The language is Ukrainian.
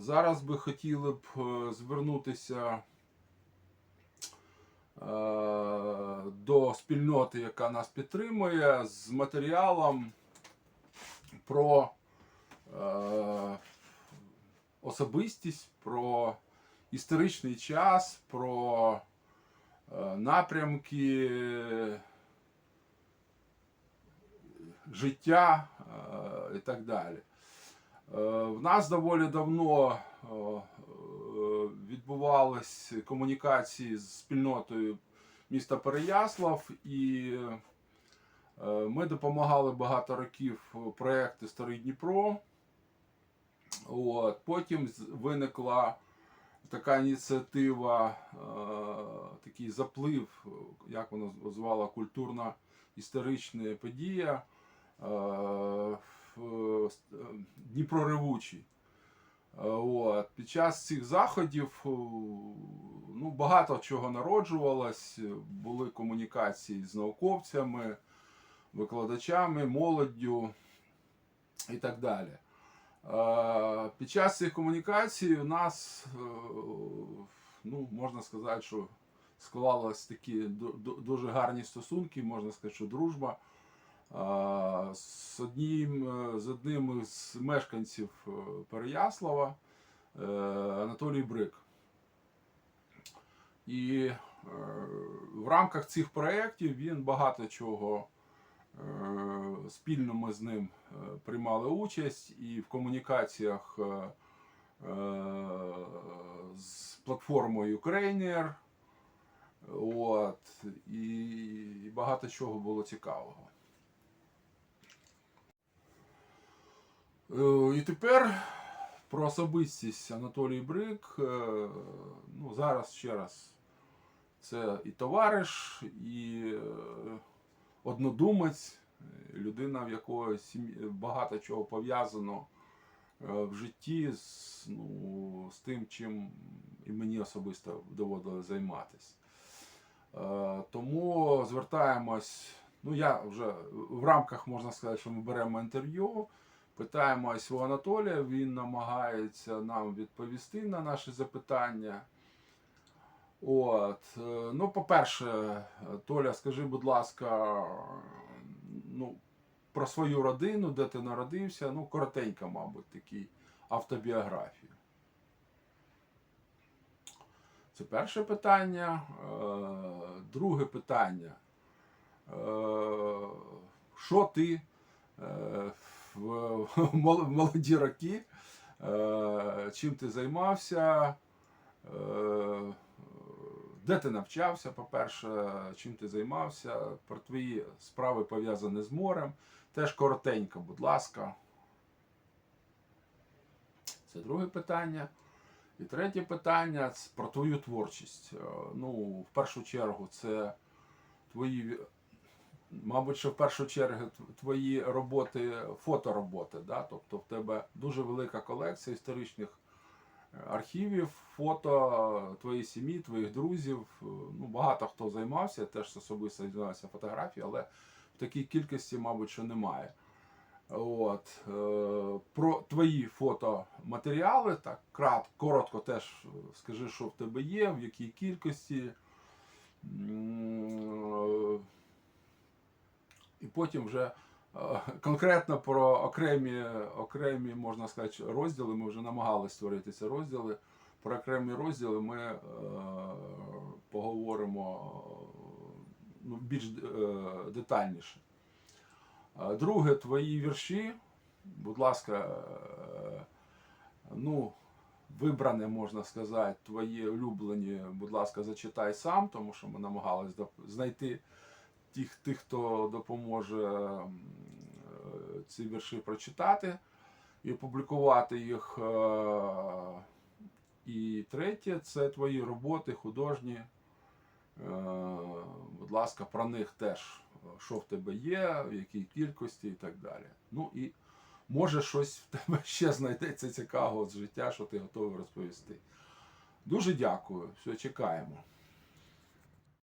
Зараз би хотіли б е, звернутися е, до спільноти, яка нас підтримує, з матеріалом про е, особистість, про історичний час, про напрямки життя і так далі. Е, В нас доволі давно е, е, відбувались комунікації з спільнотою міста Переяслав, і ми допомагали багато років проєкту Старий Дніпро. От. Потім виникла така ініціатива, такий заплив, як вона звала, культурна історична подія. Е, е, Дніпро. Е, От. Під час цих заходів ну, багато чого народжувалось, були комунікації з науковцями, викладачами, молоддю і так далі. Під час цих комунікацій у нас, ну, можна сказати, що склалось такі ду- ду- дуже гарні стосунки, можна сказати, що дружба. А, з одним, е, з одним із мешканців е, Переяслава е, Анатолій Брик. І е, в рамках цих проєктів він багато чого е, спільно ми з ним е, приймали участь і в комунікаціях е, е, з платформою Ukrainer. От, і багато чого було цікавого. І тепер про особистість Анатолій Брик. Е, Ну, зараз ще раз. Це і товариш, і е, однодумець, е, людина, в якої багато чого пов'язано е, в житті з, ну, з тим, чим і мені особисто доводилось займатися. Е, Тому звертаємось. Ну, я вже в рамках можна сказати, що ми беремо інтерв'ю. Питаємось у Анатолія, він намагається нам відповісти на наші запитання. От. е, Ну, по-перше, Толя, скажи, будь ласка, ну, про свою родину, де ти народився, ну, коротенько, мабуть, такий автобіографію. Це перше питання. Е, Друге питання. Е, Що ти в молоді роки, е, чим ти займався, е, де ти навчався, по-перше, чим ти займався, про твої справи пов'язані з морем. Теж коротенько, будь ласка. Це друге питання. І третє питання про твою творчість. Е, Ну, в першу чергу, це твої, мабуть, що в першу чергу твої роботи, фотороботи. Да? Тобто в тебе дуже велика колекція історичних е, архівів, фото твоєї сім'ї, твоїх друзів. Е, Ну, багато хто займався, я теж особисто займався фотографією, але в такій кількості, мабуть, що немає. От, е, про твої фотоматеріали, так крат, коротко теж скажи, що в тебе є, в якій кількості. Е, І потім вже е, конкретно про окремі, окремі, можна сказати, розділи. Ми вже намагалися створити ці розділи. Про окремі розділи ми е, поговоримо е, ну, більш е, детальніше. Друге, твої вірші, будь ласка, е, ну, вибране, можна сказати, твої улюблені, будь ласка, зачитай сам, тому що ми намагалися знайти тих, тих, хто допоможе е, ці вірші прочитати і опублікувати їх. Е, І третє це твої роботи художні. Е, Будь ласка, про них теж, що в тебе є, в якій кількості і так далі. Ну і може щось в тебе ще знайдеться цікавого з життя, що ти готовий розповісти. Дуже дякую. Все, чекаємо.